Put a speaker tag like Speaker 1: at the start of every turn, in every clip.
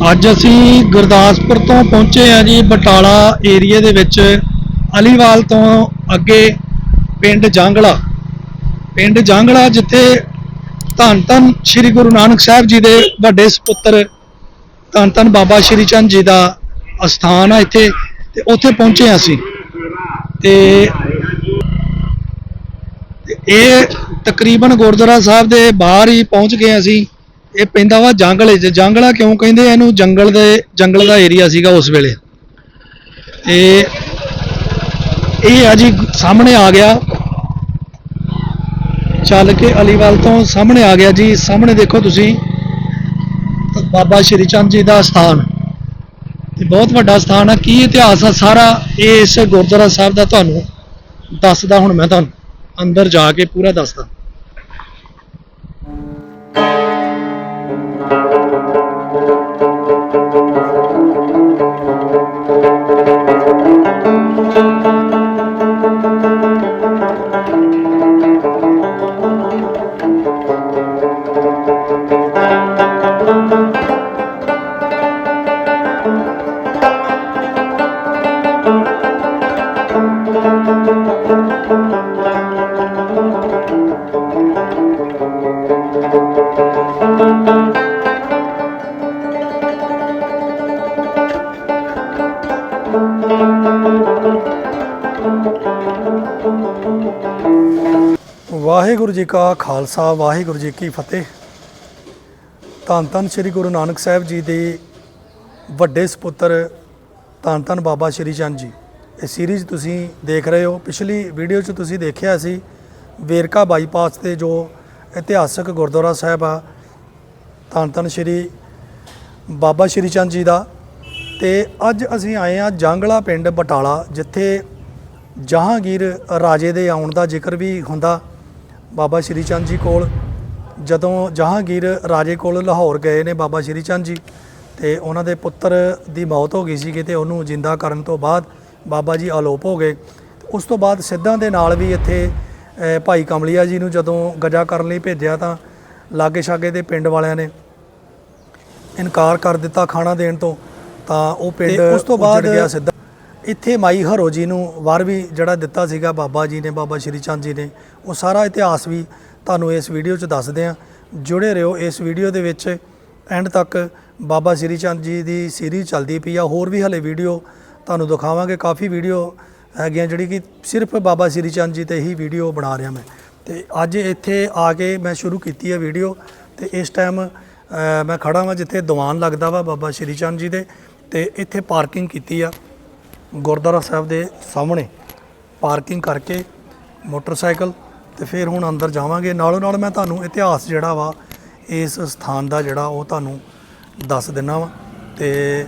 Speaker 1: ਅੱਜ ਅਸੀਂ ਗੁਰਦਾਸਪੁਰ ਤੋਂ ਪਹੁੰਚੇ ਆ ਜੀ, ਬਟਾਲਾ ਏਰੀਆ ਦੇ ਵਿੱਚ। ਅਲੀਵਾਲ ਤੋਂ ਅੱਗੇ ਪਿੰਡ ਜਾਂਗਲਾ। ਪਿੰਡ ਜਾਂਗਲਾ ਜਿੱਥੇ ਧੰਨ ਧੰਨ ਸ੍ਰੀ ਗੁਰੂ ਨਾਨਕ ਸਾਹਿਬ ਜੀ ਦੇ ਵੱਡੇ ਸੁਪੁੱਤਰ ਧੰਨ ਧੰਨ ਬਾਬਾ ਸ਼੍ਰੀ ਚੰਦ ਜੀ ਦਾ ਅਸਥਾਨ ਆ ਇੱਥੇ, ਤੇ ਉੱਥੇ ਪਹੁੰਚੇ ਹਾਂ ਅਸੀਂ। ਤੇ ਤੇ ਇਹ ਤਕਰੀਬਨ ਗੁਰਦੁਆਰਾ ਸਾਹਿਬ ਦੇ ਬਾਹਰ ਹੀ ਪਹੁੰਚ ਗਏ ਅਸੀਂ। ਇਹ ਪੈਂਦਾ ਵਾ ਜੰਗਲੇ 'ਚ ਜੰਗਲਾ ਕਿਉਂ ਕਹਿੰਦੇ ਆ? ਇਹਨੂੰ ਜੰਗਲ ਦੇ, ਜੰਗਲ ਦਾ ਏਰੀਆ ਸੀਗਾ ਉਸ ਵੇਲੇ। ਤੇ ਇਹ ਆ ਜੀ, ਸਾਹਮਣੇ ਆ ਗਿਆ। ਚੱਲ ਕੇ ਅਲੀਵਾਲ ਤੋਂ ਸਾਹਮਣੇ ਆ ਗਿਆ ਜੀ। ਸਾਹਮਣੇ ਦੇਖੋ ਤੁਸੀਂ। ਬਾਬਾ ਸ਼੍ਰੀ ਚੰਦ ਜੀ ਦਾ ਸਥਾਨ। ਤੇ ਬਹੁਤ ਵੱਡਾ ਸਥਾਨ ਆ। ਕੀ ਇਤਿਹਾਸ ਆ ਸਾਰਾ? ਇਹ ਇਸ ਗੁਰਦੁਆਰਾ ਸਾਹਿਬ ਦਾ ਤੁਹਾਨੂੰ ਦੱਸਦਾ ਹੁਣ ਮੈਂ ਤੁਹਾਨੂੰ। ਅੰਦਰ ਜਾ ਕੇ ਪੂਰਾ ਦੱਸਦਾ। ਵਾਹਿਗੁਰੂ ਜੀ ਕਾ ਖਾਲਸਾ, ਵਾਹਿਗੁਰੂ ਜੀ ਕੀ ਫਤਿਹ। ਧੰਨ ਧੰਨ ਸ੍ਰੀ ਗੁਰੂ ਨਾਨਕ ਸਾਹਿਬ ਜੀ ਦੇ ਵੱਡੇ ਸੁਪੁੱਤਰ ਧੰਨ ਧੰਨ ਬਾਬਾ ਸ਼੍ਰੀ ਚੰਦ ਜੀ। ਇਹ ਸੀਰੀਜ਼ ਤੁਸੀਂ ਦੇਖ ਰਹੇ ਹੋ। ਪਿਛਲੀ ਵੀਡੀਓ 'ਚ ਤੁਸੀਂ ਦੇਖਿਆ ਸੀ ਵੇਰਕਾ ਬਾਈਪਾਸ ਤੇ ਜੋ ਇਤਿਹਾਸਕ ਗੁਰਦੁਆਰਾ ਸਾਹਿਬ ਆ, ਧੰਨ ਧੰਨ ਸ੍ਰੀ ਬਾਬਾ ਸ਼੍ਰੀ ਚੰਦ ਜੀ ਦਾ। ਤੇ ਅੱਜ ਅਸੀਂ ਆਏ ਆ ਜਾਂਗਲਾ ਪਿੰਡ ਬਟਾਲਾ, ਜਿੱਥੇ ਜਹਾਂਗੀਰ ਰਾਜੇ ਦੇ ਆਉਣ ਦਾ ਜ਼ਿਕਰ ਵੀ ਹੁੰਦਾ ਬਾਬਾ ਸ਼੍ਰੀ ਚੰਦ ਜੀ ਕੋਲ। ਜਦੋਂ ਜਹਾਂਗੀਰ ਰਾਜੇ ਕੋਲ ਲਾਹੌਰ ਗਏ ਨੇ ਬਾਬਾ ਸ਼੍ਰੀ ਚੰਦ ਜੀ ਤੇ ਉਹਨਾਂ ਦੇ ਪੁੱਤਰ ਦੀ ਮੌਤ ਹੋ ਗਈ ਸੀ ਕਿਤੇ ਉਹਨੂੰ ਜਿੰਦਾ ਕਰਨ ਤੋਂ ਬਾਅਦ ਬਾਬਾ ਜੀ ਆਲੋਪ ਹੋ ਗਏ। ਉਸ ਤੋਂ ਬਾਅਦ ਸਿੱਧਾਂ ਦੇ ਨਾਲ ਵੀ ਇੱਥੇ ਭਾਈ ਕਮਲੀਆ ਜੀ ਨੂੰ ਜਦੋਂ ਗਜਾ ਕਰਨ ਲਈ ਭੇਜਿਆ ਤਾਂ ਲਾਗੇ ਛਾਗੇ ਦੇ ਪਿੰਡ ਵਾਲਿਆਂ ਨੇ ਇਨਕਾਰ ਕਰ ਦਿੱਤਾ ਖਾਣਾ ਦੇਣ ਤੋਂ। ਤਾਂ ਉਹ ਪਿੰਡ ਉਸ ਤੋਂ ਬਾਅਦ ਗਿਆ ਸਿੱਧਾ। ਇੱਥੇ ਮਾਈ ਹਰੋ ਜੀ ਨੂੰ ਵਰ ਵੀ ਜਿਹੜਾ ਦਿੱਤਾ ਸੀਗਾ, ਬਾਬਾ ਜੀ ਨੇ, ਬਾਬਾ ਸ਼੍ਰੀ ਚੰਦ ਜੀ ਨੇ, ਉਹ ਸਾਰਾ ਇਤਿਹਾਸ ਵੀ ਤੁਹਾਨੂੰ ਇਸ ਵੀਡੀਓ 'ਚ ਦੱਸਦੇ ਆ ਜੁੜੇ ਰਹੋ ਇਸ ਵੀਡੀਓ ਦੇ ਵਿੱਚ। ਐਂਡ ਤੱਕ ਬਾਬਾ ਸ਼੍ਰੀ ਚੰਦ ਜੀ ਦੀ ਸੀਰੀਜ਼ ਚੱਲਦੀ ਪਈ ਆ। ਹੋਰ ਵੀ ਹਲੇ ਵੀਡੀਓ ਤੁਹਾਨੂੰ ਦਿਖਾਵਾਂਗੇ। ਕਾਫੀ ਵੀਡੀਓ ਹੈਗੀਆਂ ਜਿਹੜੀ ਕਿ ਸਿਰਫ ਬਾਬਾ ਸ਼੍ਰੀ ਚੰਦ ਜੀ ਤੇ ਹੀ ਵੀਡੀਓ ਬਣਾ ਰਿਹਾ ਮੈਂ। ਤੇ ਅੱਜ ਇੱਥੇ ਆ ਕੇ ਮੈਂ ਸ਼ੁਰੂ ਕੀਤੀ ਹੈ ਵੀਡੀਓ ਤੇ ਇਸ ਟਾਈਮ ਮੈਂ ਖੜਾ ਹਾਂ ਜਿੱਥੇ ਦੀਵਾਨ ਲੱਗਦਾ ਵਾ ਬਾਬਾ ਸ਼੍ਰੀ ਚੰਦ ਜੀ ਦੇ ਤੇ ਇੱਥੇ ਪਾਰਕਿੰਗ ਕੀਤੀ ਆ। ਗੁਰਦੁਆਰਾ ਸਾਹਿਬ ਦੇ ਸਾਹਮਣੇ ਪਾਰਕਿੰਗ ਕਰਕੇ ਮੋਟਰਸਾਈਕਲ ਤੇ ਫਿਰ ਹੁਣ ਅੰਦਰ ਜਾਵਾਂਗੇ। ਨਾਲੋਂ ਨਾਲ ਮੈਂ ਤੁਹਾਨੂੰ ਇਤਿਹਾਸ ਜਿਹੜਾ ਵਾ, ਇਸ ਸਥਾਨ ਦਾ ਜਿਹੜਾ ਉਹ ਤੁਹਾਨੂੰ ਦੱਸ ਦਿੰਨਾ ਵਾ ਤੇ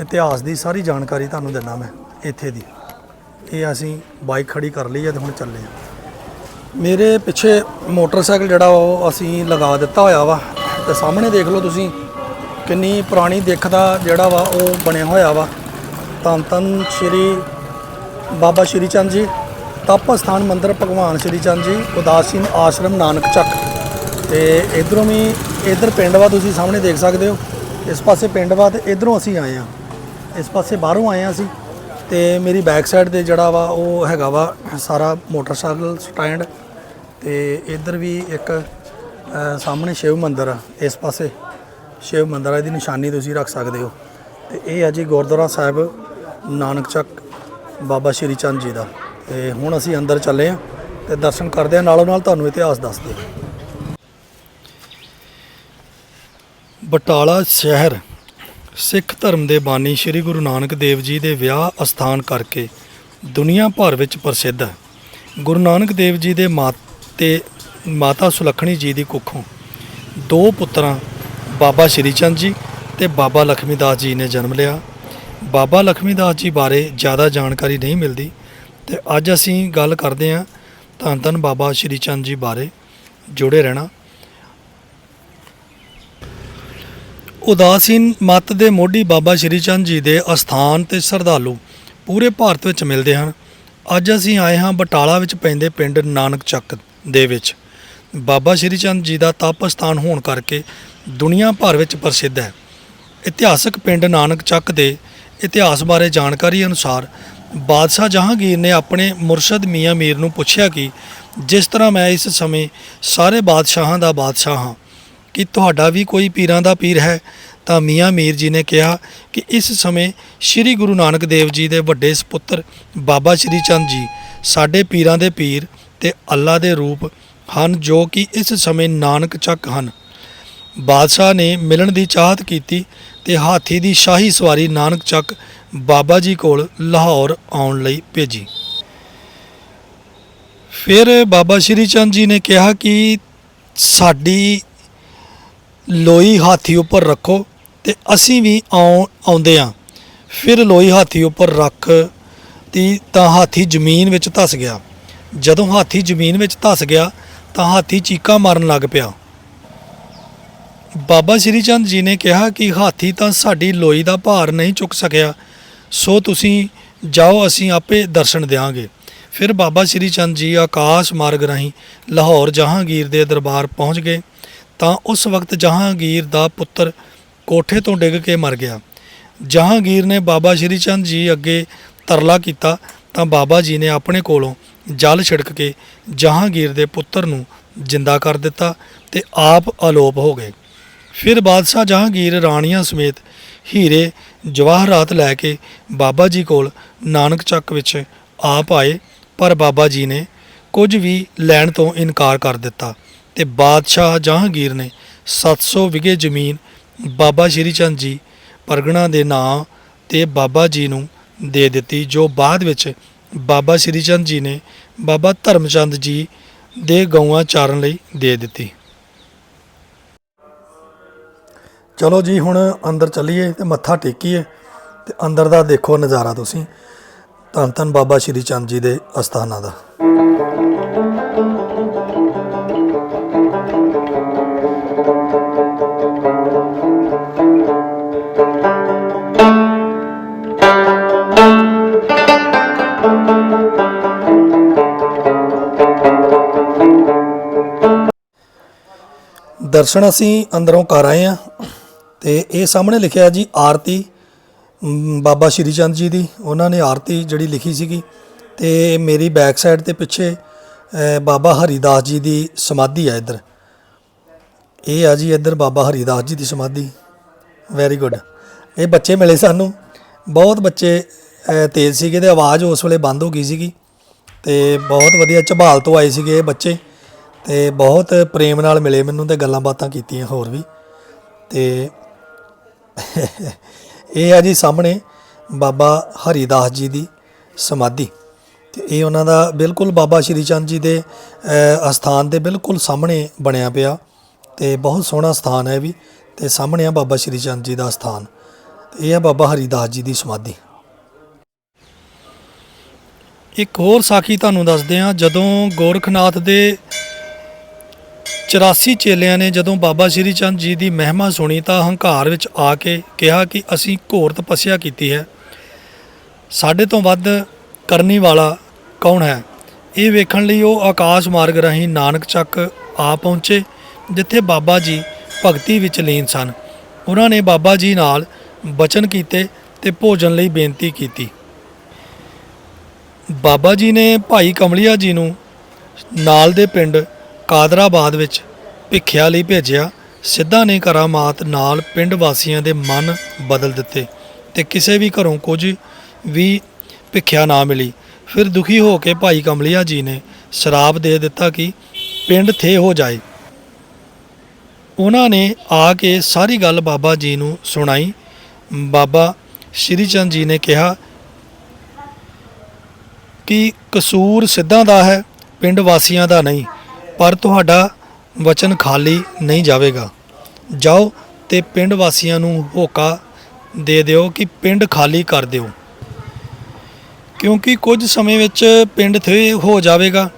Speaker 1: ਇਤਿਹਾਸ ਦੀ ਸਾਰੀ ਜਾਣਕਾਰੀ ਤੁਹਾਨੂੰ ਦਿੰਨਾ ਮੈਂ ਇੱਥੇ ਦੀ। ਇਹ ਅਸੀਂ ਬਾਈਕ ਖੜੀ ਕਰ ਲਈ ਹੈ ਤੇ ਹੁਣ ਚੱਲੇ ਆ ਮੇਰੇ ਪਿੱਛੇ ਮੋਟਰਸਾਈਕਲ ਜਿਹੜਾ ਉਹ ਅਸੀਂ ਲਗਾ ਦਿੱਤਾ ਹੋਇਆ ਵਾ ਤੇ ਸਾਹਮਣੇ ਦੇਖ ਲਓ ਤੁਸੀਂ, ਕਿੰਨੀ ਪੁਰਾਣੀ ਦਿੱਖ ਦਾ ਜਿਹੜਾ ਵਾ, ਉਹ ਬਣਿਆ ਹੋਇਆ ਵਾ। ਧੰਨ ਧੰਨ ਸ਼੍ਰੀ ਬਾਬਾ ਸ਼੍ਰੀ ਚੰਦ ਜੀ ਤਪ ਸਥਾਨ ਮੰਦਿਰ ਭਗਵਾਨ ਸ਼੍ਰੀ ਚੰਦ ਜੀ, ਉਦਾਸੀਨ ਆਸ਼ਰਮ ਨਾਨਕ ਚੱਕ। ਤੇ ਇਧਰੋਂ ਵੀ ਇਧਰ ਪਿੰਡ ਵਾ ਤੁਸੀਂ ਸਾਹਮਣੇ ਦੇਖ ਸਕਦੇ ਹੋ। ਇਸ ਪਾਸੇ ਪਿੰਡ ਵਾ ਤੇ ਇਧਰੋਂ ਅਸੀਂ ਆਏ ਆ ਇਸ ਪਾਸੇ ਬਾਹਰੋਂ ਆਏ ਆ ਅਸੀਂ। ਤੇ ਮੇਰੀ ਬੈਕ ਸਾਈਡ ਤੇ ਜਿਹੜਾ ਵਾ ਉਹ ਹੈਗਾ ਵਾ ਸਾਰਾ ਮੋਟਰਸਾਈਕਲ ਸਟੈਂਡ। ਤੇ ਇਧਰ ਵੀ ਇੱਕ ਸਾਹਮਣੇ ਸ਼ਿਵ ਮੰਦਿਰ ਆ। ਇਸ ਪਾਸੇ ਸ਼ਿਵ ਮੰਦਿਰ ਆ, ਇਹਦੀ ਨਿਸ਼ਾਨੀ ਤੁਸੀਂ ਰੱਖ ਸਕਦੇ ਹੋ। ਤੇ ਇਹ ਆ ਜੀ ਗੁਰਦੁਆਰਾ ਸਾਹਿਬ ਨਾਨਕ ਚੱਕ ਬਾਬਾ ਸ਼੍ਰੀ ਚੰਦ ਜੀ ਦਾ। ਤੇ ਹੁਣ ਅਸੀਂ ਅੰਦਰ ਚੱਲੇ ਆ ਤੇ ਦਰਸ਼ਨ ਕਰਦੇ ਆ, ਨਾਲੋਂ ਨਾਲ ਤੁਹਾਨੂੰ ਇਤਿਹਾਸ ਦੱਸਦੇ ਹਾਂ ਬਟਾਲਾ ਸ਼ਹਿਰ ਸਿੱਖ ਧਰਮ ਦੇ ਬਾਨੀ ਸ੍ਰੀ ਗੁਰੂ ਨਾਨਕ ਦੇਵ ਜੀ ਦੇ ਵਿਆਹ ਅਸਥਾਨ ਕਰਕੇ ਦੁਨੀਆ ਭਰ ਵਿੱਚ ਪ੍ਰਸਿੱਧ ਹੈ। ਗੁਰੂ ਨਾਨਕ ਦੇਵ ਜੀ ਦੇ ਮਾਤੇ, ਮਾਤਾ ਸੁਲੱਖਣੀ ਜੀ ਦੀ ਕੁੱਖੋਂ ਦੋ ਪੁੱਤਰਾਂ, ਬਾਬਾ ਸ਼੍ਰੀ ਚੰਦ ਜੀ ਤੇ ਬਾਬਾ ਲਖਮੀ ਦਾਸ ਜੀ ਨੇ ਜਨਮ ਲਿਆ। ਬਾਬਾ ਲਖਮੀਦਾਸ ਜੀ ਬਾਰੇ ਜ਼ਿਆਦਾ ਜਾਣਕਾਰੀ ਨਹੀਂ ਮਿਲਦੀ ਤੇ ਅੱਜ ਅਸੀਂ ਗੱਲ ਕਰਦੇ ਹਾਂ ਧੰਨ ਧੰਨ ਬਾਬਾ ਸ਼੍ਰੀ ਚੰਦ ਜੀ ਬਾਰੇ, ਜੁੜੇ ਰਹਿਣਾ। ਉਦਾਸੀਨ ਮਤ ਦੇ ਮੋਢੀ ਬਾਬਾ ਸ਼੍ਰੀ ਚੰਦ ਜੀ ਦੇ ਅਸਥਾਨ ਤੇ ਸ਼ਰਧਾਲੂ ਪੂਰੇ ਭਾਰਤ ਵਿੱਚ ਮਿਲਦੇ ਹਨ। ਅੱਜ ਅਸੀਂ ਆਏ ਹਾਂ ਬਟਾਲਾ ਵਿੱਚ ਪੈਂਦੇ ਪਿੰਡ ਨਾਨਕ ਚੱਕ ਦੇ ਵਿੱਚ। ਬਾਬਾ ਸ਼੍ਰੀ ਚੰਦ ਜੀ ਦਾ ਤਪ ਸਥਾਨ ਹੋਣ ਕਰਕੇ ਦੁਨੀਆ ਭਰ ਵਿੱਚ ਪ੍ਰਸਿੱਧ ਹੈ। ਇਤਿਹਾਸਕ ਪਿੰਡ ਨਾਨਕ ਚੱਕ ਦੇ ਇਤਿਹਾਸ ਬਾਰੇ ਜਾਣਕਾਰੀ ਅਨੁਸਾਰ ਬਾਦਸ਼ਾਹ ਜਹਾਂਗੀਰ ਨੇ ਆਪਣੇ ਮੁਰਸ਼ਦ ਮੀਆਂ ਮੀਰ ਨੂੰ ਪੁੱਛਿਆ ਕਿ ਜਿਸ ਤਰ੍ਹਾਂ ਮੈਂ ਇਸ ਸਮੇਂ ਸਾਰੇ ਬਾਦਸ਼ਾਹਾਂ ਦਾ ਬਾਦਸ਼ਾਹ ਹਾਂ, ਕਿ ਤੁਹਾਡਾ ਵੀ ਕੋਈ ਪੀਰਾਂ ਦਾ ਪੀਰ ਹੈ? ਤਾਂ ਮੀਆਂ ਮੀਰ ਜੀ ਨੇ ਕਿਹਾ ਕਿ ਇਸ ਸਮੇਂ ਸ੍ਰੀ ਗੁਰੂ ਨਾਨਕ ਦੇਵ ਜੀ ਦੇ ਵੱਡੇ ਸੁਪੁੱਤਰ ਬਾਬਾ ਸ਼੍ਰੀ ਚੰਦ ਜੀ ਸਾਡੇ ਪੀਰਾਂ ਦੇ ਪੀਰ ਤੇ ਅੱਲਾ ਦੇ ਰੂਪ ਹਨ ਜੋ ਕਿ ਇਸ ਸਮੇਂ ਨਾਨਕ ਚੱਕ ਹਨ। ਬਾਦਸ਼ਾਹ ਨੇ ਮਿਲਣ ਦੀ ਚਾਹਤ ਕੀਤੀ ਤੇ ਹਾਥੀ ਦੀ ਸ਼ਾਹੀ ਸਵਾਰੀ ਨਾਨਕ ਚੱਕ ਬਾਬਾ ਜੀ ਕੋਲ ਲਾਹੌਰ ਆਉਣ ਲਈ ਭੇਜੀ। ਫਿਰ ਬਾਬਾ ਸ਼੍ਰੀ ਚੰਦ ਜੀ ਨੇ ਕਿਹਾ ਕਿ ਸਾਡੀ ਲੋਈ ਹਾਥੀ ਉੱਪਰ ਰੱਖੋ ਤੇ ਅਸੀਂ ਵੀ ਆਉ ਆਉਂਦੇ ਆ। ਫਿਰ ਲੋਈ ਹਾਥੀ ਉੱਪਰ ਰੱਖ ਤੀ ਤਾਂ ਹਾਥੀ ਜ਼ਮੀਨ ਵਿੱਚ ਧਸ ਗਿਆ। ਜਦੋਂ ਹਾਥੀ ਜ਼ਮੀਨ ਵਿੱਚ ਧਸ ਗਿਆ ਤਾਂ ਹਾਥੀ ਚੀਕਾਂ ਮਾਰਨ ਲੱਗ ਪਿਆ। ਬਾਬਾ ਸ਼੍ਰੀ ਚੰਦ ਜੀ ਨੇ ਕਿਹਾ ਕਿ ਹਾਥੀ ਤਾਂ ਸਾਡੀ ਲੋਈ ਦਾ ਭਾਰ ਨਹੀਂ ਚੁੱਕ ਸਕਿਆ। ਸੋ ਤੁਸੀਂ ਜਾਓ, ਅਸੀਂ ਆਪੇ ਦਰਸ਼ਨ ਦੇਵਾਂਗੇ ਫਿਰ ਬਾਬਾ ਸ਼੍ਰੀ ਚੰਦ ਜੀ ਆਕਾਸ਼ ਮਾਰਗ ਰਾਹੀਂ ਲਾਹੌਰ ਜਹਾਂਗੀਰ ਦੇ ਦਰਬਾਰ ਪਹੁੰਚ ਗਏ। ਤਾਂ ਉਸ ਵਕਤ ਜਹਾਂਗੀਰ ਦਾ ਪੁੱਤਰ ਕੋਠੇ ਤੋਂ ਡਿੱਗ ਕੇ ਮਰ ਗਿਆ। ਜਹਾਂਗੀਰ ਨੇ ਬਾਬਾ ਸ਼੍ਰੀ ਚੰਦ ਜੀ ਅੱਗੇ ਤਰਲਾ ਕੀਤਾ ਤਾਂ ਬਾਬਾ ਜੀ ਨੇ ਆਪਣੇ ਕੋਲੋਂ ਜਲ ਛਿੜਕ ਕੇ ਜਹਾਂਗੀਰ ਦੇ ਪੁੱਤਰ ਨੂੰ ਜਿੰਦਾ ਕਰ ਦਿੱਤਾ ਤੇ ਆਪ ਅਲੋਪ ਹੋ ਗਏ। ਫਿਰ ਬਾਦਸ਼ਾਹ ਜਹਾਂਗੀਰ ਰਾਣੀਆਂ ਸਮੇਤ ਹੀਰੇ ਜਵਾਹਰਾਤ ਲੈ ਕੇ ਬਾਬਾ ਜੀ ਕੋਲ ਨਾਨਕ ਚੱਕ ਵਿੱਚ ਆਪ ਆਏ, ਪਰ ਬਾਬਾ ਜੀ ਨੇ ਕੁਝ ਵੀ ਲੈਣ ਤੋਂ ਇਨਕਾਰ ਕਰ ਦਿੱਤਾ ਤੇ ਬਾਦਸ਼ਾਹ ਜਹਾਂਗੀਰ ਨੇ 700 ਵਿਗੇ ਜ਼ਮੀਨ ਬਾਬਾ ਸ਼੍ਰੀ ਚੰਦ ਜੀ ਪਰਗਣਾ ਦੇ ਨਾਂ ਤੇ ਬਾਬਾ ਜੀ ਨੂੰ ਦੇ ਦਿੱਤੀ, ਜੋ ਬਾਅਦ ਵਿੱਚ ਬਾਬਾ ਸ਼੍ਰੀ ਚੰਦ ਜੀ ਨੇ ਬਾਬਾ ਧਰਮਚੰਦ ਜੀ ਦੇ ਗਊਆਂ ਚਾਰਨ ਲਈ ਦੇ ਦਿੱਤੀ। ਚਲੋ ਜੀ, ਹੁਣ ਅੰਦਰ ਚੱਲੀਏ ਤੇ ਮੱਥਾ ਟੇਕੀਏ ਤੇ ਅੰਦਰ ਦਾ ਦੇਖੋ ਨਜ਼ਾਰਾ ਤੁਸੀਂ। ਧੰਨ ਧੰਨ ਬਾਬਾ ਸ਼੍ਰੀ ਚੰਦ ਜੀ ਦੇ ਅਸਥਾਨਾਂ ਦਾ। ਦਰਸ਼ਨ ਅਸੀਂ ਅੰਦਰੋਂ ਕਰ ਆਏ ਆ ਤੇ ਇਹ ਸਾਹਮਣੇ ਲਿਖਿਆ ਜੀ ਆਰਤੀ ਬਾਬਾ ਸ਼੍ਰੀ ਚੰਦ ਜੀ ਦੀ, ਉਹਨਾਂ ਨੇ ਆਰਤੀ ਜਿਹੜੀ ਲਿਖੀ ਸੀਗੀ ਤੇ ਮੇਰੀ ਬੈਕ ਸਾਈਡ ਤੇ ਪਿੱਛੇ ਬਾਬਾ ਹਰੀਦਾਸ ਜੀ ਦੀ ਸਮਾਧੀ ਆ ਇੱਧਰ। ਇਹ ਆ ਜੀ ਇੱਧਰ ਬਾਬਾ ਹਰੀਦਾਸ ਜੀ ਦੀ ਸਮਾਧੀ। ਵੈਰੀ ਗੁੱਡ ਇਹ ਬੱਚੇ ਮਿਲੇ ਸਾਨੂੰ। ਬਹੁਤ ਬੱਚੇ ਤੇਜ਼ ਸੀਗੇ ਤੇ ਆਵਾਜ਼ ਉਸ ਵੇਲੇ ਬੰਦ ਹੋ ਗਈ ਸੀਗੀ। ਤੇ ਬਹੁਤ ਵਧੀਆ ਝਬਾਲ ਤੋਂ ਆਏ ਸੀਗੇ ਇਹ ਬੱਚੇ। ਤੇ ਬਹੁਤ ਪ੍ਰੇਮ ਨਾਲ ਮਿਲੇ ਮੈਨੂੰ ਤੇ ਗੱਲਾਂ ਬਾਤਾਂ ਕੀਤੀਆਂ ਹੋਰ ਵੀ। ਤੇ ਇਹ ਆ ਜੀ ਸਾਹਮਣੇ ਬਾਬਾ ਹਰੀਦਾਸ ਜੀ ਦੀ ਸਮਾਧੀ ਤੇ ਇਹ ਉਹਨਾਂ ਦਾ ਬਿਲਕੁਲ ਬਾਬਾ ਸ਼੍ਰੀ ਚੰਦ ਜੀ ਦੇ ਅਸਥਾਨ ਦੇ ਬਿਲਕੁਲ ਸਾਹਮਣੇ ਬਣਿਆ ਪਿਆ ਤੇ ਬਹੁਤ ਸੋਹਣਾ ਸਥਾਨ ਹੈ ਇਹ ਵੀ ਤੇ ਸਾਹਮਣੇ ਆ ਬਾਬਾ ਸ਼੍ਰੀ ਚੰਦ ਜੀ ਦਾ ਸਥਾਨ ਤੇ ਇਹ ਆ ਬਾਬਾ ਹਰੀਦਾਸ ਜੀ ਦੀ ਸਮਾਧੀ। ਇੱਕ ਹੋਰ ਸਾਖੀ ਤੁਹਾਨੂੰ ਦੱਸਦੇ ਹਾਂ, ਜਦੋਂ ਗੋਰਖਨਾਥ ਦੇ 84 ਚੇਲਿਆਂ ਨੇ ਜਦੋਂ ਬਾਬਾ ਸ਼੍ਰੀ ਚੰਦ ਜੀ ਦੀ ਮਹਿਮਾ ਸੁਣੀ ਤਾਂ ਹੰਕਾਰ ਵਿੱਚ ਆ ਕੇ ਕਿਹਾ ਕਿ ਅਸੀਂ ਘੋਰ ਤਪੱਸਿਆ ਕੀਤੀ ਹੈ। ਸਾਡੇ ਤੋਂ ਵੱਧ ਕਰਨੀ ਵਾਲਾ ਕੌਣ ਹੈ? ਇਹ ਵੇਖਣ ਲਈ ਉਹ ਆਕਾਸ਼ ਮਾਰਗ ਰਾਹੀਂ ਨਾਨਕ ਚੱਕ ਆ ਪਹੁੰਚੇ, ਜਿੱਥੇ ਬਾਬਾ ਜੀ ਭਗਤੀ ਵਿੱਚ ਲੀਨ ਸਨ। ਉਹਨਾਂ ਨੇ ਬਾਬਾ ਜੀ ਨਾਲ ਬਚਨ ਕੀਤੇ ਤੇ ਭੋਜਨ ਲਈ ਬੇਨਤੀ ਕੀਤੀ। ਬਾਬਾ ਜੀ ਨੇ ਭਾਈ ਕਮਲੀਆ ਜੀ ਨੂੰ ਨਾਲ ਦੇ ਪਿੰਡ ਕਾਦਰਾਬਾਦ ਵਿੱਚ ਭਿੱਖਿਆ ਲਈ ਭੇਜਿਆ, ਸਿੱਧਾ ਨੇ ਕਰਾਮਾਤ ਨਾਲ ਪਿੰਡ ਵਾਸੀਆਂ ਦੇ ਮਨ ਬਦਲ ਦਿੱਤੇ ਤੇ ਕਿਸੇ ਵੀ ਘਰੋਂ ਕੁਝ ਵੀ ਭਿੱਖਿਆ ਨਾ ਮਿਲੀ। ਫਿਰ ਦੁਖੀ ਹੋ ਕੇ ਭਾਈ ਕਮਲਿਆ ਜੀ ਨੇ ਸ਼ਰਾਬ ਦੇ ਦਿੱਤਾ ਕਿ ਪਿੰਡ ਥੇ ਹੋ ਜਾਏ। ਉਹਨਾਂ ਨੇ ਆ ਕੇ ਸਾਰੀ ਗੱਲ ਬਾਬਾ ਜੀ ਨੂੰ ਸੁਣਾਈ। ਬਾਬਾ ਸ਼੍ਰੀ ਚੰਦ ਜੀ ਨੇ ਕਿਹਾ ਕਿ ਕਸੂਰ ਸਿੱਧਾਂ ਦਾ ਹੈ, ਪਿੰਡ ਵਾਸੀਆਂ ਦਾ ਨਹੀਂ। ਪਰ ਤੁਹਾਡਾ ਵਚਨ ਖਾਲੀ ਨਹੀਂ ਜਾਵੇਗਾ। ਜਾਓ ਤੇ ਪਿੰਡ ਵਾਸੀਆਂ ਨੂੰ ਹੋਕਾ ਦੇ ਦਿਓ ਕਿ ਪਿੰਡ ਖਾਲੀ ਕਰ ਦਿਓ। ਕਿਉਂਕਿ ਕੁਝ ਸਮੇਂ ਵਿੱਚ ਪਿੰਡ ਥੇ ਹੋ ਜਾਵੇਗਾ।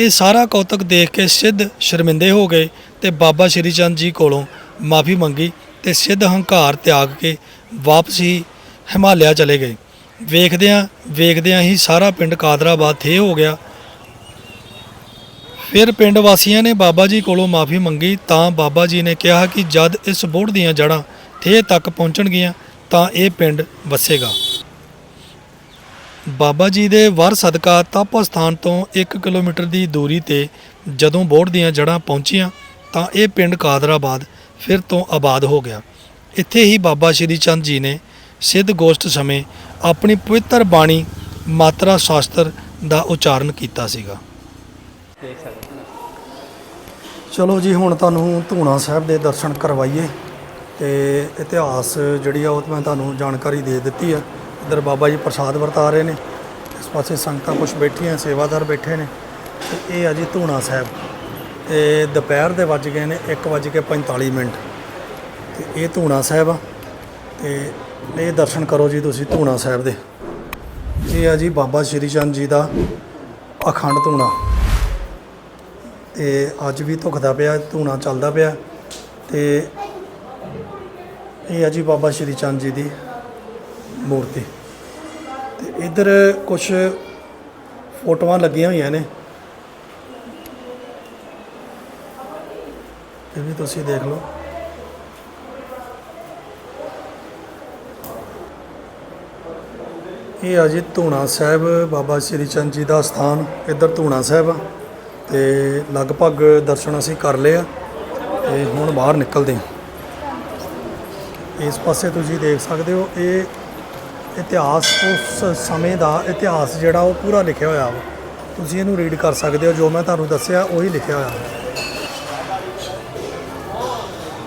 Speaker 1: ਇਹ ਸਾਰਾ ਕੌਤਕ ਦੇਖ ਕੇ ਸਿੱਧ ਸ਼ਰਮਿੰਦੇ ਹੋ ਗਏ ਤੇ ਬਾਬਾ ਸ਼੍ਰੀ ਚੰਦ ਜੀ ਕੋਲੋਂ ਮਾਫੀ ਮੰਗੀ ਤੇ ਸਿੱਧ ਹੰਕਾਰ ਤਿਆਗ ਕੇ ਵਾਪਸ ਹੀ ਹਿਮਾਲਿਆ ਚਲੇ ਗਏ। ਵੇਖਦਿਆਂ ਵੇਖਦਿਆਂ ਹੀ ਸਾਰਾ ਪਿੰਡ ਕਾਦਰਾਬਾਦ ਥੇ ਹੋ ਗਿਆ ਫਿਰ ਪਿੰਡ ਵਾਸੀਆਂ ਨੇ ਬਾਬਾ ਜੀ ਕੋਲੋਂ ਮਾਫੀ ਮੰਗੀ ਤਾਂ ਬਾਬਾ ਜੀ ਨੇ ਕਿਹਾ ਕਿ ਜਦ ਇਸ ਬੋੜ ਦੀਆਂ ਜੜ੍ਹਾਂ ਥੇ ਤੱਕ ਪਹੁੰਚਣਗੀਆਂ ਤਾਂ ਇਹ ਪਿੰਡ ਵਸੇਗਾ। ਬਾਬਾ ਜੀ ਦੇ ਵਰ ਸਦਕਾ ਤਪ ਸਥਾਨ ਤੋਂ 1 ਕਿਲੋਮੀਟਰ ਦੀ ਦੂਰੀ ਤੇ ਜਦੋਂ ਬੋੜ ਦੀਆਂ ਜੜ੍ਹਾਂ ਪਹੁੰਚੀਆਂ ਤਾਂ ਇਹ ਪਿੰਡ ਕਾਦਰਾਬਾਦ ਫਿਰ ਤੋਂ ਆਬਾਦ ਹੋ ਗਿਆ। ਇੱਥੇ ਹੀ ਬਾਬਾ ਸ਼੍ਰੀ ਚੰਦ ਜੀ ਨੇ ਸਿੱਧ ਗੋਸ਼ਟ ਸਮੇਂ ਆਪਣੀ ਪਵਿੱਤਰ ਬਾਣੀ ਮਾਤਰਾ ਸ਼ਾਸਤਰ ਦਾ ਉਚਾਰਨ ਕੀਤਾ ਸੀਗਾ।
Speaker 2: ਦੇਖ ਸਕਦੇ
Speaker 1: ਚਲੋ ਜੀ, ਹੁਣ ਤੁਹਾਨੂੰ ਧੂਣਾ ਸਾਹਿਬ ਦੇ ਦਰਸ਼ਨ ਕਰਵਾਈਏ ਤੇ ਇਤਿਹਾਸ ਜਿਹੜੀ ਆ ਉਹ ਤਾਂ ਮੈਂ ਤੁਹਾਨੂੰ ਜਾਣਕਾਰੀ ਦੇ ਦਿੱਤੀ ਆ। ਇੱਧਰ ਬਾਬਾ ਜੀ ਪ੍ਰਸਾਦ ਵਰਤਾ ਰਹੇ ਨੇ, ਇਸ ਪਾਸੇ ਸੰਗਤਾਂ ਕੁਝ ਬੈਠੀਆਂ, ਸੇਵਾਦਾਰ ਬੈਠੇ ਨੇ ਤੇ ਇਹ ਆ ਜੀ ਧੂਣਾ ਸਾਹਿਬ। ਤੇ ਦੁਪਹਿਰ ਦੇ ਵੱਜ ਗਏ ਨੇ 1:45 ਮਿੰਟ। ਤੇ ਇਹ ਧੂਣਾ ਸਾਹਿਬ ਆ ਤੇ ਇਹ ਦਰਸ਼ਨ ਕਰੋ ਜੀ ਤੁਸੀਂ ਧੂਣਾ ਸਾਹਿਬ ਦੇ। ਇਹ ਆ ਜੀ ਬਾਬਾ ਸ਼੍ਰੀ ਚੰਦ ਜੀ ਦਾ ਅਖੰਡ ਧੂਣਾ। ਤੇ ਅੱਜ ਵੀ ਧੁਖਦਾ ਪਿਆ, ਧੂਣਾ ਚੱਲਦਾ ਪਿਆ ਤੇ ਇਹ ਆ ਜੀ ਬਾਬਾ ਸ਼੍ਰੀ ਚੰਦ ਜੀ ਦੀ ਮੂਰਤੀ। ਤੇ ਇੱਧਰ ਕੁਝ ਫੋਟੋਆਂ ਲੱਗੀਆਂ ਹੋਈਆਂ ਨੇ। ਇਹ ਵੀ ਤੁਸੀਂ ਦੇਖ ਲਓ। ਇਹ ਆ ਜੀ ਧੂਣਾ ਸਾਹਿਬ, ਬਾਬਾ ਸ਼੍ਰੀ ਚੰਦ ਜੀ ਦਾ ਸਥਾਨ, ਇੱਧਰ ਧੂਣਾ ਸਾਹਿਬ ਆ। ਤੇ ਲਗਭਗ ਦਰਸ਼ਨ ਅਸੀਂ ਕਰ ਲਏ ਆ ਤੇ ਹੁਣ ਬਾਹਰ ਨਿਕਲਦੇ ਹਾਂ। ਇਸ ਪਾਸੇ ਤੁਸੀਂ ਦੇਖ ਸਕਦੇ ਹੋ, ਇਹ ਇਤਿਹਾਸ, ਉਸ ਸਮੇਂ ਦਾ ਇਤਿਹਾਸ ਜਿਹੜਾ ਉਹ ਪੂਰਾ ਲਿਖਿਆ ਹੋਇਆ ਵਾ। ਤੁਸੀਂ ਇਹਨੂੰ ਰੀਡ ਕਰ ਸਕਦੇ ਹੋ, ਜੋ ਮੈਂ ਤੁਹਾਨੂੰ ਦੱਸਿਆ ਉਹੀ ਲਿਖਿਆ ਹੋਇਆ।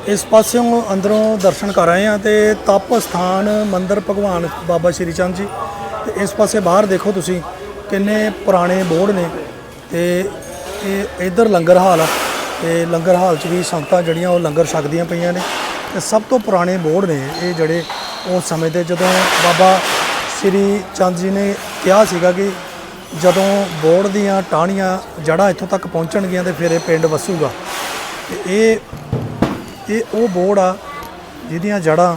Speaker 1: ਇਸ ਪਾਸਿਓਂ ਅੰਦਰੋਂ ਦਰਸ਼ਨ ਕਰ ਆਏ ਆ ਤੇ ਤਪ ਸਥਾਨ ਮੰਦਿਰ ਭਗਵਾਨ ਬਾਬਾ ਸ਼੍ਰੀ ਚੰਦ ਜੀ। ਤੇ ਇਸ ਪਾਸੇ ਬਾਹਰ ਦੇਖੋ ਤੁਸੀਂ, ਕਿੰਨੇ ਪੁਰਾਣੇ ਬੋਰਡ ਨੇ ਤੇ ਇਹ ਇਧਰ ਲੰਗਰ ਹਾਲ ਆ ਤੇ ਲੰਗਰ ਹਾਲ 'ਚ ਵੀ ਸੰਗਤਾਂ ਜਿਹੜੀਆਂ ਉਹ ਲੰਗਰ ਛਕਦੀਆਂ ਪਈਆਂ ਨੇ ਤੇ ਸਭ ਤੋਂ ਪੁਰਾਣੇ ਬੋਰਡ ਨੇ ਇਹ ਜਿਹੜੇ ਉਸ ਸਮੇਂ ਦੇ ਜਦੋਂ ਬਾਬਾ ਸ਼੍ਰੀ ਚੰਦ ਜੀ ਨੇ ਕਿਹਾ ਸੀਗਾ ਕਿ ਜਦੋਂ ਬੋਰਡ ਦੀਆਂ ਟਾਹਣੀਆਂ ਜੜ੍ਹਾਂ ਇੱਥੋਂ ਤੱਕ ਪਹੁੰਚਣਗੀਆਂ ਤੇ ਫਿਰ ਇਹ ਪਿੰਡ ਵਸੂਗਾ। ਤੇ ਇਹ ਇਹ ਉਹ ਬੋਰਡ ਆ ਜਿਹਦੀਆਂ ਜੜ੍ਹਾਂ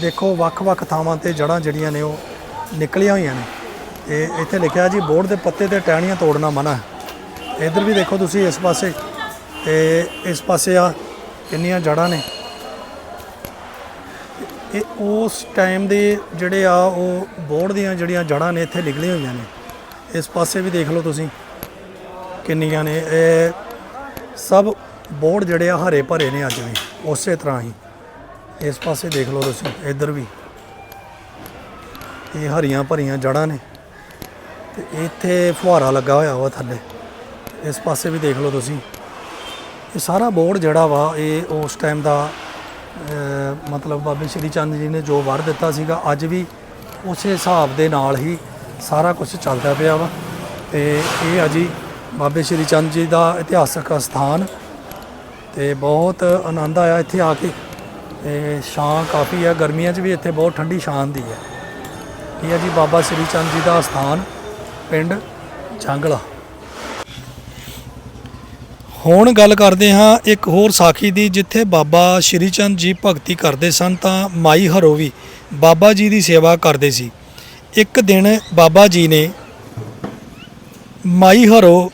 Speaker 1: ਦੇਖੋ ਵੱਖ-ਵੱਖ ਥਾਵਾਂ ਤੇ ਜੜ੍ਹਾਂ ਜਿਹੜੀਆਂ ਨੇ ਉਹ ਨਿਕਲੀਆਂ ਹੋਈਆਂ ਨੇ। ਤੇ ਇੱਥੇ ਲਿਖਿਆ ਜੀ ਬੋਰਡ ਦੇ ਪੱਤੇ ਤੇ ਟਾਹਣੀਆਂ ਤੋੜਨਾ ਮਨਾ ਹੈ। ਇੱਧਰ ਵੀ ਦੇਖੋ ਤੁਸੀਂ ਇਸ ਪਾਸੇ, ਤੇ ਇਸ ਪਾਸੇ ਆ ਕਿੰਨੀਆਂ ਜੜ੍ਹਾਂ ਨੇ। ਇਹ ਉਸ ਟਾਈਮ ਦੇ ਜਿਹੜੇ ਆ ਉਹ ਬੋਰਡ ਦੀਆਂ ਜਿਹੜੀਆਂ ਜੜ੍ਹਾਂ ਨੇ, ਇੱਥੇ ਨਿਕਲੀਆਂ ਹੋਈਆਂ ਨੇ। ਇਸ ਪਾਸੇ ਵੀ ਦੇਖ ਲਓ ਤੁਸੀਂ ਕਿੰਨੀਆਂ ਨੇ। ਇਹ ਸਭ ਬੋਰਡ ਜਿਹੜੇ ਆ ਹਰੇ ਭਰੇ ਨੇ ਅੱਜ ਵੀ, ਉਸੇ ਤਰ੍ਹਾਂ ਹੀ। ਇਸ ਪਾਸੇ ਦੇਖ ਲਓ ਤੁਸੀਂ, ਇੱਧਰ ਵੀ। ਇਹ ਹਰੀਆਂ ਭਰੀਆਂ ਜੜ੍ਹਾਂ ਨੇ, ਤੇ ਇੱਥੇ ਫੁਹਾਰਾ ਲੱਗਾ ਹੋਇਆ ਵਾ ਥੱਲੇ। ਇਸ ਪਾਸੇ ਵੀ ਦੇਖ ਲਓ ਤੁਸੀਂ। ਇਹ ਸਾਰਾ ਬੋਰਡ ਜਿਹੜਾ ਵਾ, ਇਹ ਉਸ ਟਾਈਮ ਦਾ ਮਤਲਬ ਬਾਬੇ ਸ਼੍ਰੀ ਚੰਦ ਜੀ ਨੇ ਜੋ ਵਰ ਦਿੱਤਾ ਸੀਗਾ, ਅੱਜ ਵੀ ਉਸੇ ਹਿਸਾਬ ਦੇ ਨਾਲ ਹੀ ਸਾਰਾ ਕੁਝ ਚੱਲਦਾ ਪਿਆ ਵਾ। ਤੇ ਇਹ ਆ ਜੀ ਬਾਬੇ ਸ਼੍ਰੀ ਚੰਦ ਜੀ ਦਾ ਇਤਿਹਾਸਕ ਸਥਾਨ ਤੇ ਬਹੁਤ ਆਨੰਦ ਆਇਆ ਇੱਥੇ ਆ ਕੇ। ਤੇ ਛਾਂ ਕਾਫੀ ਆ, ਗਰਮੀਆਂ 'ਚ ਵੀ ਇੱਥੇ ਬਹੁਤ ਠੰਡੀ ਛਾਂ ਹੁੰਦੀ ਹੈ। ਇਹ ਹੈ ਜੀ ਬਾਬਾ ਸ਼੍ਰੀ ਚੰਦ ਜੀ ਦਾ ਸਥਾਨ ਪਿੰਡ ਜੰਗਲਾ। ਹੁਣ ਗੱਲ ਕਰਦੇ ਹਾਂ ਇੱਕ ਹੋਰ ਸਾਖੀ ਦੀ, ਜਿੱਥੇ ਬਾਬਾ ਸ਼੍ਰੀ ਚੰਦ ਜੀ ਭਗਤੀ ਕਰਦੇ ਸਨ ਤਾਂ ਮਾਈ ਹਰੋ ਵੀ ਬਾਬਾ ਜੀ ਦੀ ਸੇਵਾ ਕਰਦੇ ਸੀ। ਇੱਕ ਦਿਨ ਬਾਬਾ ਜੀ ਨੇ ਮਾਈ ਹਰੋ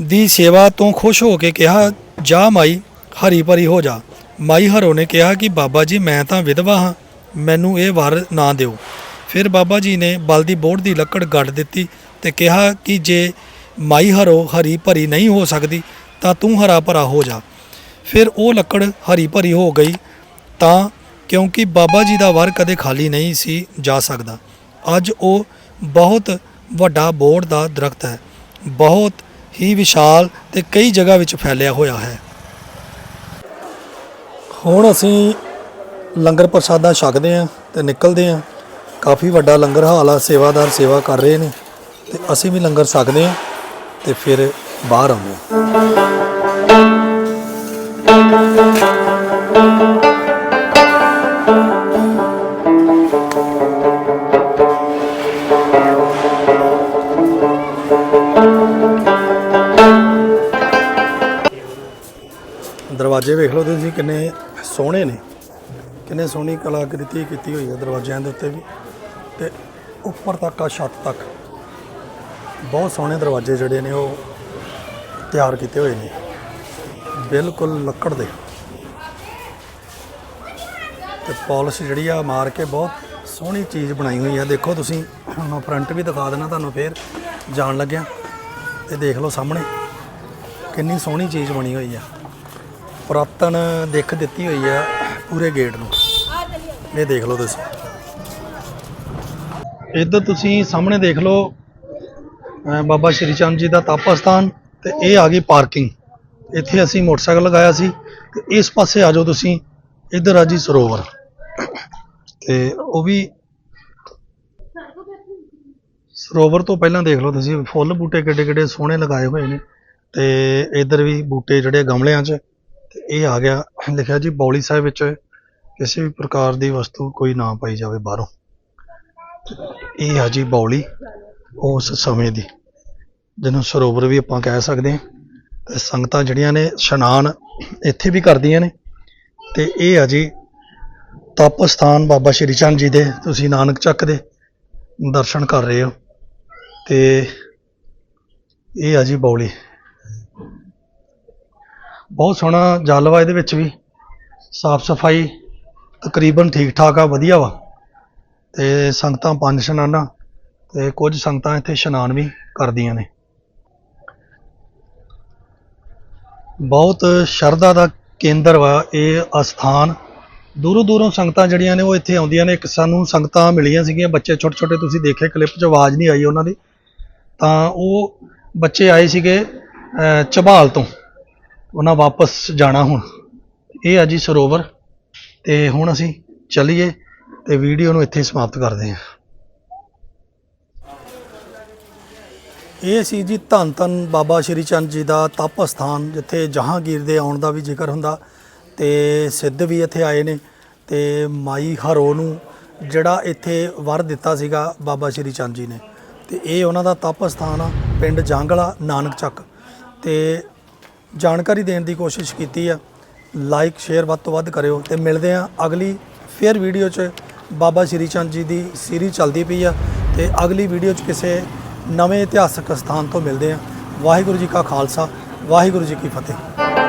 Speaker 1: ਦੀ ਸੇਵਾ ਤੋਂ ਖੁਸ਼ ਹੋ ਕੇ ਕਿਹਾ, ਜਾ ਮਾਈ, ਹਰੀ ਭਰੀ ਹੋ ਜਾ। ਮਾਈ ਹਰੋ ਨੇ ਕਿਹਾ ਕਿ, ਬਾਬਾ ਜੀ, ਮੈਂ ਤਾਂ ਵਿਧਵਾ ਹਾਂ, ਮੈਨੂੰ ਇਹ ਵਰ ਨਾ ਦਿਓ। ਫਿਰ ਬਾਬਾ ਜੀ ਨੇ ਬਲਦੀ ਬੋੜ ਦੀ ਲੱਕੜ ਗੱਡ ਦਿੱਤੀ ਤੇ ਕਿਹਾ ਕਿ ਜੇ ਮਾਈ ਹਰੋ ਹਰੀ ਭਰੀ ਨਹੀਂ ਹੋ ਸਕਦੀ, ਤਾਂ ਤੂੰ ਹਰਾ ਭਰਾ ਹੋ ਜਾ। ਫਿਰ ਉਹ ਲੱਕੜ ਹਰੀ ਭਰੀ ਹੋ ਗਈ, ਤਾਂ ਕਿਉਂਕਿ ਬਾਬਾ ਜੀ ਦਾ ਵਰ ਕਦੇ ਖਾਲੀ ਨਹੀਂ ਸੀ ਜਾ ਸਕਦਾ। ਅੱਜ ਉਹ ਬਹੁਤ ਵੱਡਾ ਬੋੜ ਦਾ ਦਰਖਤ ਹੈ, ਬਹੁਤ ਹੀ ਵਿਸ਼ਾਲ ਤੇ ਕਈ ਜਗ੍ਹਾ ਵਿੱਚ ਫੈਲਿਆ ਹੋਇਆ ਹੈ। ਹੁਣ ਅਸੀਂ ਲੰਗਰ ਪ੍ਰਸਾਦਾ ਛਕਦੇ ਆਂ ਤੇ ਨਿਕਲਦੇ ਆਂ ਕਾਫੀ ਵੱਡਾ ਲੰਗਰ ਹਾਲ ਆ, ਸੇਵਾਦਾਰ ਸੇਵਾ ਕਰ ਰਹੇ ਨੇ ਤੇ ਅਸੀਂ ਵੀ ਲੰਗਰ ਛਕਦੇ ਆਂ ਤੇ ਫਿਰ ਬਾਹਰ ਆਉਂਦੇ ਆਂ। ਦਰਵਾਜ਼ੇ ਵੇਖ ਲਓ ਤੁਸੀਂ, ਕਿੰਨੇ ਸੋਹਣੇ ਨੇ। ਕਿੰਨੇ ਸੋਹਣੀ ਕਲਾਕ੍ਰਿਤੀ ਕੀਤੀ ਹੋਈ ਹੈ ਦਰਵਾਜ਼ਿਆਂ ਦੇ ਉੱਤੇ ਵੀ। ਤੇ ਉੱਪਰ ਤੱਕ ਆ ਛੱਤ ਤੱਕ। ਬਹੁਤ ਸੋਹਣੇ ਦਰਵਾਜ਼ੇ ਜਿਹੜੇ ਨੇ ਉਹ ਤਿਆਰ ਕੀਤੇ ਹੋਏ ਨੇ। ਬਿਲਕੁਲ ਲੱਕੜ ਦੇ। ਤੇ ਪਾਲਿਸ਼ ਜਿਹੜੀ ਆ ਮਾਰ ਕੇ ਬਹੁਤ ਸੋਹਣੀ ਚੀਜ਼ ਬਣਾਈ ਹੋਈ ਆ। ਦੇਖੋ ਤੁਸੀਂ, ਹੁਣ ਫਰੰਟ ਵੀ ਦਿਖਾ ਦੇਣਾ ਤੁਹਾਨੂੰ ਫੇਰ ਜਾਣ ਲੱਗਿਆ। ਤੇ ਦੇਖ ਲਓ ਸਾਹਮਣੇ, ਕਿੰਨੀ ਸੋਹਣੀ ਚੀਜ਼ ਬਣੀ ਹੋਈ ਆ। ਪੁਰਾਤਨ ਦਿੱਖ ਦਿੱਤੀ ਹੋਈ ਆ ਪੂਰੇ ਗੇਟ ਨੂੰ। ਇਹ ਦੇਖ ਲਓ ਤੁਸੀਂ। ਇੱਧਰ ਤੁਸੀਂ ਸਾਹਮਣੇ ਦੇਖ ਲਓ ਬਾਬਾ ਸ਼੍ਰੀ ਚੰਦ ਜੀ ਦਾ ਤਪ ਸਥਾਨ ਤੇ ਇਹ ਆ ਗਈ ਪਾਰਕਿੰਗ। ਇੱਥੇ ਅਸੀਂ ਮੋਟਰਸਾਈਕਲ ਲਗਾਇਆ ਸੀ ਤੇ ਇਸ ਪਾਸੇ ਆ ਜਾਓ ਤੁਸੀਂ, ਇੱਧਰ ਆ ਜੀ ਸਰੋਵਰ। ਤੇ ਉਹ ਵੀ ਸਰੋਵਰ ਤੋਂ ਪਹਿਲਾਂ ਦੇਖ ਲਓ ਤੁਸੀਂ, ਫੁੱਲ ਬੂਟੇ ਕਿੱਡੇ ਕਿੱਡੇ ਸੋਹਣੇ ਲਗਾਏ ਹੋਏ ਨੇ। ਤੇ ਇੱਧਰ ਵੀ ਬੂਟੇ ਜਿਹੜੇ ਗਮਲਿਆਂ 'ਚ, ਤੇ ਇਹ ਆ ਗਿਆ। ਲਿਖਿਆ ਜੀ ਬੌਲੀ ਸਾਹਿਬ ਵਿੱਚ ਕਿਸੇ ਵੀ ਪ੍ਰਕਾਰ ਦੀ ਵਸਤੂ ਕੋਈ ਨਾ ਪਾਈ ਜਾਵੇ ਬਾਹਰੋਂ। ਇਹ ਆ ਜੀ ਬੌਲੀ ਉਸ ਸਮੇਂ ਦੀ। ਜਿਹਨੂੰ ਸਰੋਵਰ ਵੀ ਆਪਾਂ ਕਹਿ ਸਕਦੇ ਹਾਂ। ਤੇ ਸੰਗਤਾਂ ਜਿਹੜੀਆਂ ਨੇ ਇਸ਼ਨਾਨ ਇੱਥੇ ਵੀ ਕਰਦੀਆਂ ਨੇ। ਤੇ ਇਹ ਆ ਜੀ ਤਪ ਸਥਾਨ ਬਾਬਾ ਸ਼੍ਰੀ ਚੰਦ ਜੀ ਦੇ। ਤੁਸੀਂ ਨਾਨਕ ਚੱਕ ਦੇ ਦਰਸ਼ਨ ਕਰ ਰਹੇ ਹੋ। ਤੇ ਇਹ ਆ ਜੀ ਬੌਲੀ। ਬਹੁਤ ਸੋਹਣਾ ਜਲ ਵਾ ਇਹਦੇ ਵਿੱਚ ਵੀ। ਸਾਫ਼ ਸਫ਼ਾਈ ਤਕਰੀਬਨ ਠੀਕ ਠਾਕ ਆ, ਵਧੀਆ ਵਾ। ਤੇ ਸੰਗਤਾਂ ਪੰਜ ਇਸ਼ਨਾਨਾਂ ਤੇ ਕੁਝ ਸੰਗਤਾਂ ਇੱਥੇ ਇਸ਼ਨਾਨ ਵੀ ਕਰਦੀਆਂ ਨੇ। ਬਹੁਤ ਸ਼ਰਧਾ ਦਾ ਕੇਂਦਰ ਵਾ ਇਹ ਅਸਥਾਨ ਦੂਰੋਂ ਦੂਰੋਂ ਸੰਗਤਾਂ ਜਿਹੜੀਆਂ ਨੇ ਉਹ ਇੱਥੇ ਆਉਂਦੀਆਂ ਨੇ। ਇੱਕ ਸਾਨੂੰ ਸੰਗਤਾਂ ਮਿਲੀਆਂ ਸੀਗੀਆਂ। ਬੱਚੇ ਛੋਟੇ ਛੋਟੇ ਤੁਸੀਂ ਦੇਖੇ ਕਲਿੱਪ 'ਚ ਆਵਾਜ਼ ਨਹੀਂ ਆਈ ਉਹਨਾਂ ਦੀ। ਤਾਂ ਉਹ ਬੱਚੇ ਆਏ ਸੀਗੇ ਅਹ, ਝਬਾਲ ਤੋਂ। ਉਹਨਾਂ ਵਾਪਸ ਜਾਣਾ ਹੁਣ। ਇਹ ਆ ਜੀ ਸਰੋਵਰ। ਤੇ ਹੁਣ ਅਸੀਂ ਚੱਲੀਏ ਤੇ ਵੀਡੀਓ ਨੂੰ ਇੱਥੇ ਸਮਾਪਤ ਕਰਦੇ ਹਾਂ। ਇਹ ਸੀ ਜੀ ਧੰਨ ਧੰਨ ਬਾਬਾ ਸ਼੍ਰੀ ਚੰਦ ਜੀ ਦਾ ਤਪ ਸਥਾਨ, ਜਿੱਥੇ ਜਹਾਂਗੀਰ ਦੇ ਆਉਣ ਦਾ ਵੀ ਜ਼ਿਕਰ ਹੁੰਦਾ ਤੇ ਸਿੱਧ ਵੀ ਇੱਥੇ ਆਏ ਨੇ ਤੇ ਮਾਈ ਹਰੋ ਨੂੰ ਜਿਹੜਾ ਇੱਥੇ ਵਰ ਦਿੱਤਾ ਸੀਗਾ ਬਾਬਾ ਸ਼੍ਰੀ ਚੰਦ ਜੀ ਨੇ। ਤੇ ਇਹ ਉਹਨਾਂ ਦਾ ਤਪ ਸਥਾਨ ਆ, ਪਿੰਡ ਜਾਂਗਲਾ, ਨਾਨਕ ਚੱਕ। ਤੇ ਜਾਣਕਾਰੀ ਦੇਣ ਦੀ ਕੋਸ਼ਿਸ਼ ਕੀਤੀ ਆ ਲਾਈਕ ਸ਼ੇਅਰ ਵੱਧ ਤੋਂ ਵੱਧ ਕਰਿਓ ਤੇ ਮਿਲਦੇ ਆ ਅਗਲੀ ਫੇਰ ਵੀਡੀਓ 'ਚ। ਬਾਬਾ ਸ਼੍ਰੀ ਚੰਦ ਜੀ ਦੀ ਸੀਰੀਜ਼ ਚੱਲਦੀ ਪਈ ਆ ਤੇ ਅਗਲੀ ਵੀਡੀਓ 'ਚ ਕਿਸੇ ਨਵੇਂ ਇਤਿਹਾਸਕ ਸਥਾਨ ਤੋਂ ਮਿਲਦੇ ਹਾਂ। ਵਾਹਿਗੁਰੂ ਜੀ ਕਾ ਖਾਲਸਾ ਵਾਹਿਗੁਰੂ ਜੀ ਕੀ ਫਤਿਹ।